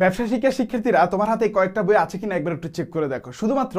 ব্যবসা শিক্ষা শিক্ষার্থীরা তোমার হাতে কয়েকটা বই আছে কিনা একবার একটু চেক করে দেখো। শুধুমাত্র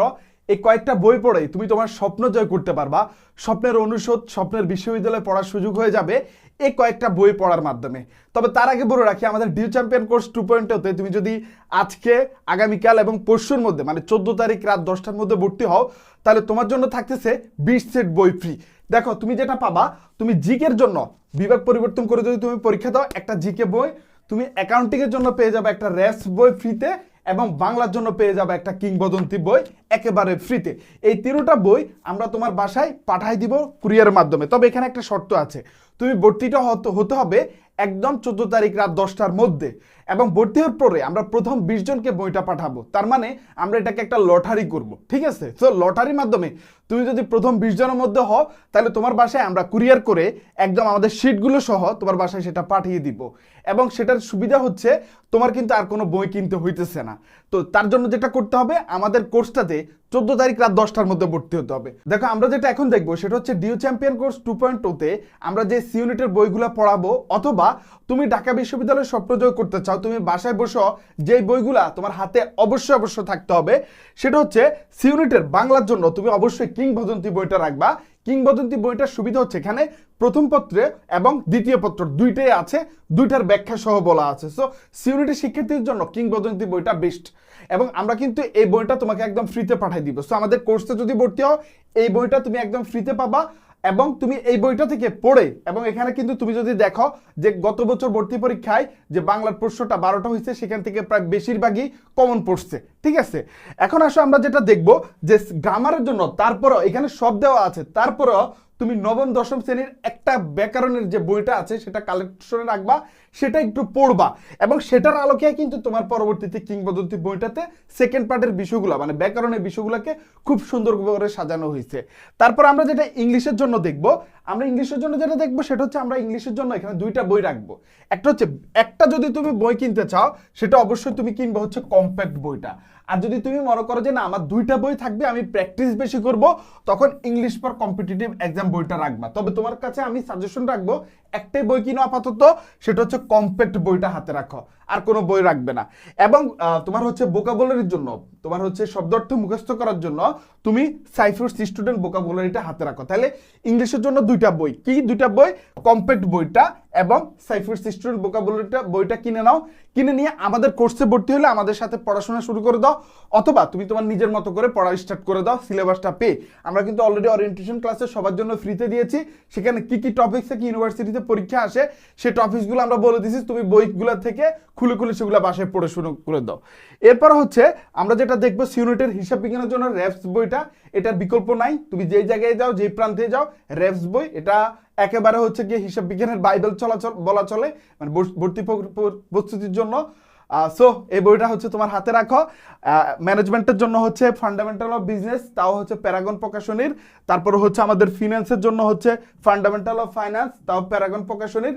এই কয়েকটা বই পড়েই তুমি তোমার স্বপ্ন জয় করতে পারবা। স্বপ্নের অনুষদ, স্বপ্নের বিশ্ববিদ্যালয়ে পড়ার সুযোগ হয়ে যাবে এই কয়েকটা বই পড়ার মাধ্যমে। তবে তার আগে বলে রাখি, আমাদের ডিউ চ্যাম্পিয়ন কোর্স টু পয়েন্টতে তুমি যদি আজকে, আগামীকাল এবং পরশুর মধ্যে মানে চোদ্দ তারিখ রাত দশটার মধ্যে ভর্তি হও, তাহলে তোমার জন্য থাকতেছে বিশ সেট বই ফ্রি দেখো, তুমি যেটা পাবা, তুমি জিকের জন্য বিভাগ পরিবর্তন করে যদি তুমি পরীক্ষা দাও, একটা জিকে বই তুমি অ্যাকাউন্টিংয়ের জন্য পেয়ে যাবে একটা র্যাস বই ফ্রিতে এবং বাংলার জন্য পেয়ে যাবে একটা কিংবদন্তি বই একেবারে ফ্রিতে। এই তিনটা বই আমরা তোমার বাসায় পাঠাই দিব কুরিয়ারের মাধ্যমে। তবে এখানে একটা শর্ত আছে। তুমি ভর্তিটা হতে- হতে হবে একদম চোদ্দ তারিখ রাত দশটার মধ্যে এবং ভর্তি হওয়ার পরে আমরা প্রথম বিশ জনকে বইটা পাঠাবো। তার মানে আমরা এটাকে একটা লটারি করব। ঠিক আছে? তো লটারির মাধ্যমে তুমি যদি প্রথম বিশ জনের মধ্যে হও, তাহলে তোমার বাসায় আমরা কুরিয়ার করে একদম আমাদের শিটগুলো সহ তোমার বাসায় সেটা পাঠিয়ে দিব। এবং সেটার সুবিধা হচ্ছে, তোমার কিন্তু আর কোনো বই কিনতে হইতেছে না। তো তার জন্য যেটা করতে হবে, আমাদের কোর্সটাতে চোদ্দ তারিখ রাত দশটার মধ্যে ভর্তি হতে হবে। দেখো, আমরা যেটা এখন দেখব, সেটা হচ্ছে DU champion course two point টুতে আমরা যে সি ইউনিটের বইগুলো পড়াবো, অথবা তুমি ঢাকা বিশ্ববিদ্যালয়ে স্বপ্ন জয় করতে চাও, তুমি বাসায় বসো, যেই বইগুলা তোমার হাতে অবশ্যই অবশ্যই থাকতে হবে, সেটা হচ্ছে সি ইউনিটের বাংলার জন্য তুমি অবশ্যই কিংবদন্তি বইটা রাখবা। কিংবদন্তি বইটার সুবিধা হচ্ছে এখানে প্রথম পত্রে এবং দ্বিতীয় পত্র দুইটাই আছে, দুইটার ব্যাখ্যা সহ বলা আছে। সো সিউরিটি শিক্ষার্থীর জন্য কিংবদন্তি বইটা বেস্ট এবং আমরা কিন্তু এই বইটা তোমাকে একদম ফ্রিতে পাঠিয়ে দিব। সো আমাদের কোর্সে যদি ভর্তি হও, এই বইটা তুমি একদম ফ্রিতে পাবা। এবং তুমি এই বইটা থেকে পড়ে, এবং এখানে কিন্তু তুমি যদি দেখো যে গত বছর ভর্তি পরীক্ষায় যে বাংলার প্রশ্নটা বারোটা হয়েছে, সেখান থেকে প্রায় বেশিরভাগই কমন পড়ছে, ঠিক আছে? এখন আসো আমরা যেটা দেখব যে গ্রামারের জন্য, তারপরও এখানে সব দেওয়া আছে, তারপরও তুমি নবম, দশম শ্রেণির একটা ব্যাকরণের যে বইটা আছে, সেটা কালেকশনে রাখবা, সেটা একটু পড়বা। এবং সেটার আলোকে কিন্তু তোমার পরবর্তীতে কিংবদন্তি বইটাতে সেকেন্ড পার্টের বিষয়গুলো মানে ব্যাকরণের বিষয়গুলোকে খুব সুন্দর করে সাজানো হয়েছে। তারপর আমরা যেটা ইংলিশের জন্য দেখব আমরা ইংলিশের জন্য যেটা দেখব, সেটা হচ্ছে আমরা ইংলিশের জন্য এখানে দুইটা বই রাখব। একটা হচ্ছে, একটা যদি তুমি বই কিনতে চাও, সেটা অবশ্যই তুমি কিনবে হচ্ছে কম্প্যাক্ট বইটা। আর যদি তুমি মনে করো যে না, আমার দুইটা বই থাকবে, আমি প্র্যাকটিস বেশি করব, তখন ইংলিশ ফর কম্পিটিটিভ এক্সাম বইটা রাখবা। তবে তোমার কাছে আমি সাজেশন রাখব একটাই বই কিনো আপাতত, সেটা হচ্ছে কম্প্যাক্ট বইটা হাতে রাখো। আর কোনো বই রাখবে না। এবং তোমার হচ্ছে বোকাবুলারির জন্য, তোমার হচ্ছে শব্দার্থ মুখস্থ করার জন্য, তুমি সাইফোর্স স্টুডেন্ট বোকাবুলারিটা হাতে রাখো। তাহলে ইংলিশের জন্য দুইটা বই। কি দুইটা বই? কম্প্যাক্ট বইটা এবং সাইফোর্স স্টুডেন্ট বোকাবুলারিটা বইটা কিনে নাও। কিনে নিয়ে আমাদের কোর্সে ভর্তি হলে আমাদের সাথে পড়াশোনা শুরু করে দাও। অথবা তুমি তোমার নিজের মতো করে পড়া স্টার্ট করে দাও সিলেবাসটা পেয়ে। আমরা কিন্তু অলরেডি ওরিয়েন্টেশন ক্লাসে সবার জন্য ফ্রিতে দিয়েছি। সেখানে কি কি টপিক্সে থেকে ইউনিভার্সিটিতে পরীক্ষা আসে সেই টপিকসগুলো আমরা বলে দিছি তুমি বইগুলো থেকে খুলে খুলে সেগুলো বাসায় পড়ে শুরু করে দাও। এরপর হচ্ছে, আমরা যেটা দেখব সিউনিটের হিসাব বিজ্ঞানের জন্য র্যাপস বইটা। এটার বিকল্প নাই। তুমি যেই জায়গায় যাও, যেই প্রান্তে যাও র্যাপস বই, এটা একেবারে হচ্ছে গিয়ে হিসাব বিজ্ঞানের বাইবেল চলাচল বলা চলে মানে ভর্তি প্রস্তুতির জন্য সো এই বইটা হচ্ছে তোমার হাতে রাখো। ম্যানেজমেন্টের জন্য হচ্ছে ফান্ডামেন্টাল অফ বিজনেস তাও হচ্ছে প্যারাগন প্রকাশনীর। তারপর হচ্ছে আমাদের ফিনান্সের জন্য হচ্ছে ফান্ডামেন্টাল অফ ফাইন্যান্স তাও প্যারাগন প্রকাশনীর।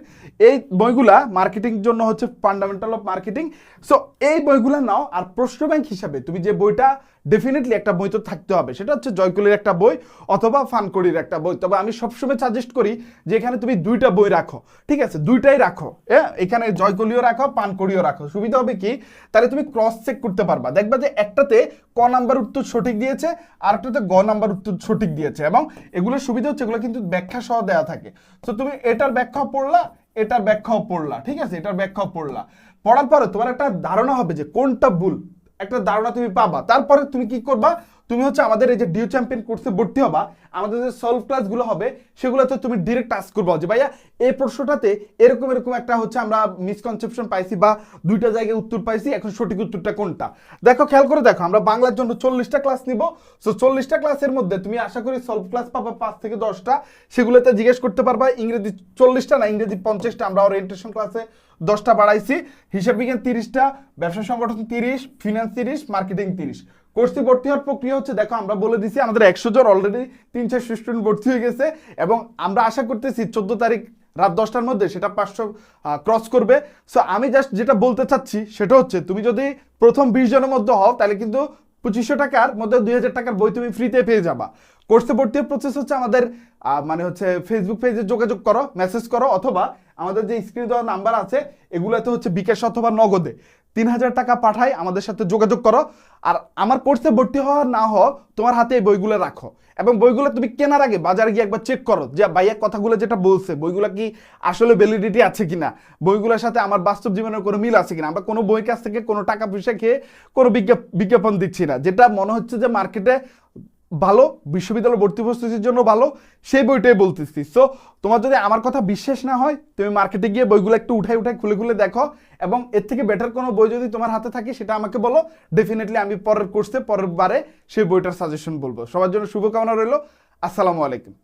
এই বইগুলা মার্কেটিং জন্য হচ্ছে ফান্ডামেন্টাল অফ মার্কেটিং সো এই বইগুলা নাও, আর প্রশ্ন ব্যাংক হিসাবে তুমি যে বইটা ডেফিনেটলি একটা বই তো থাকতে হবে, সেটা হচ্ছে জয়কুলির একটা বই অথবা ফানকড়ির একটা বই। তবে আমি সবসময় সাজেস্ট করি যে এখানে তুমি দুইটা বই রাখো, ঠিক আছে? দুইটাই রাখো হ্যাঁ? এখানে জয়কলিও রাখো পানকড়িও রাখো, সুবিধা হবে কি? তাহলে তুমি ক্রস চেক করতে পারবা। দেখবা যে একটাতে ক নাম্বার উত্তর সঠিক দিয়েছে আর একটাতে গ নাম্বার উত্তর সঠিক দিয়েছে এবং এগুলোর সুবিধা হচ্ছে এগুলো কিন্তু ব্যাখ্যা সহ দেওয়া থাকে। তো তুমি এটার ব্যাখ্যাও পড়লা, এটার ব্যাখ্যাও পড়লা, ঠিক আছে? এটার ব্যাখ্যাও পড়লা। পড়ার পরে তোমার একটা ধারণা হবে যে কোনটা ভুল। একটা ধারণা তুমি পাবা। তারপরে তুমি কি করবা? তুমি হচ্ছে আমাদের এই যে ডিউ চ্যাম্পিয়ন কোর্সে ভর্তি হবা, আমাদের যে সলভ ক্লাসগুলো হবে, সেগুলোতে তুমি ডিরেক্ট টাস্ক করব। যে ভাইয়া, এই প্রশ্নটাতে এরকম এরকম একটা হচ্ছে আমরা মিসকনসেপশন পাইছি বা দুইটা জায়গায় উত্তর পাইছি, এখন সঠিক উত্তরটা কোনটা? দেখো, খেয়াল করে দেখো, আমরা বাংলার জন্য চল্লিশটা ক্লাস নিব। সো চল্লিশটা ক্লাসের মধ্যে তুমি আশা করি সলভ ক্লাস পাবা পাঁচ থেকে দশটা। সেগুলোতে জিজ্ঞেস করতে পারবা, ইংরেজি চল্লিশটা না, ইংরেজি পঞ্চাশটা। আমরা ওরিয়েন্টেশন ক্লাসে দশটা বাড়াইছি। হিসাব বিজ্ঞান তিরিশটা, ব্যবসা সংগঠন তিরিশ ফিনান্স তিরিশ মার্কেটিং তিরিশ। কোর্সে ভর্তি হওয়ার প্রক্রিয়া হচ্ছে, দেখো আমরা বলে দিছি আমাদের একশো জন অলরেডি তিন চারশো স্টুডেন্ট ভর্তি হয়ে গেছে এবং আমরা আশা করতেছি চোদ্দ তারিখ রাত দশটার মধ্যে সেটা পাঁচশো ক্রস করবে। সো আমি জাস্ট যেটা বলতে চাচ্ছি সেটা হচ্ছে, তুমি যদি প্রথম বিশ জনের মধ্যে হও, তাহলে কিন্তু পঁচিশশো টাকার মধ্যে দুই হাজার টাকার বই তুমি ফ্রিতে পেয়ে যাবা। কোর্সে ভর্তি প্রসেস হচ্ছে আমাদের মানে হচ্ছে ফেসবুক পেজে যোগাযোগ করো মেসেজ করো, অথবা আমাদের যে স্ক্রিনে দেওয়া নাম্বার আছে, এগুলোতে হচ্ছে বিকাশ অথবা নগদে। তিন হাজার টাকা পাঠাই, আমাদের সাথে যোগাযোগ করো। আর আমার কোর্সে ভর্তি হওয়া না হও তোমার হাতে এই বইগুলো রাখো। এবং বইগুলো তুমি কেনার আগে বাজারে গিয়ে একবার চেক করো যে, ভাইয়া কথাগুলো যেটা বলছে, বইগুলো কি আসলে ভ্যালিডিটি আছে কিনা? বইগুলোর সাথে আমার বাস্তব জীবনের কোনো মিল আছে কিনা? আমরা কোনো বই কাছ থেকে কোনো টাকা পয়সা খেয়ে কোনো বিজ্ঞাপ- বিজ্ঞাপন দিচ্ছি না। যেটা মনে হচ্ছে যে মার্কেটে ভালো, বিশ্ববিদ্যালয় ভর্তি প্রস্তুতির জন্য ভালো, সেই বইটাই বলতেছি। সো তোমার যদি আমার কথা বিশ্বাস না হয়, তুমি মার্কেটে গিয়ে বইগুলো একটু উঠাই উঠাই খুলে খুলে দেখো এবং এর থেকে বেটার কোনো বই যদি তোমার হাতে থাকে, সেটা আমাকে বলো। ডেফিনেটলি আমি পরের কোর্সে পরের বারে সেই বইটার সাজেশন বলব। সবার জন্য শুভকামনা রইল। আসসালামু আলাইকুম।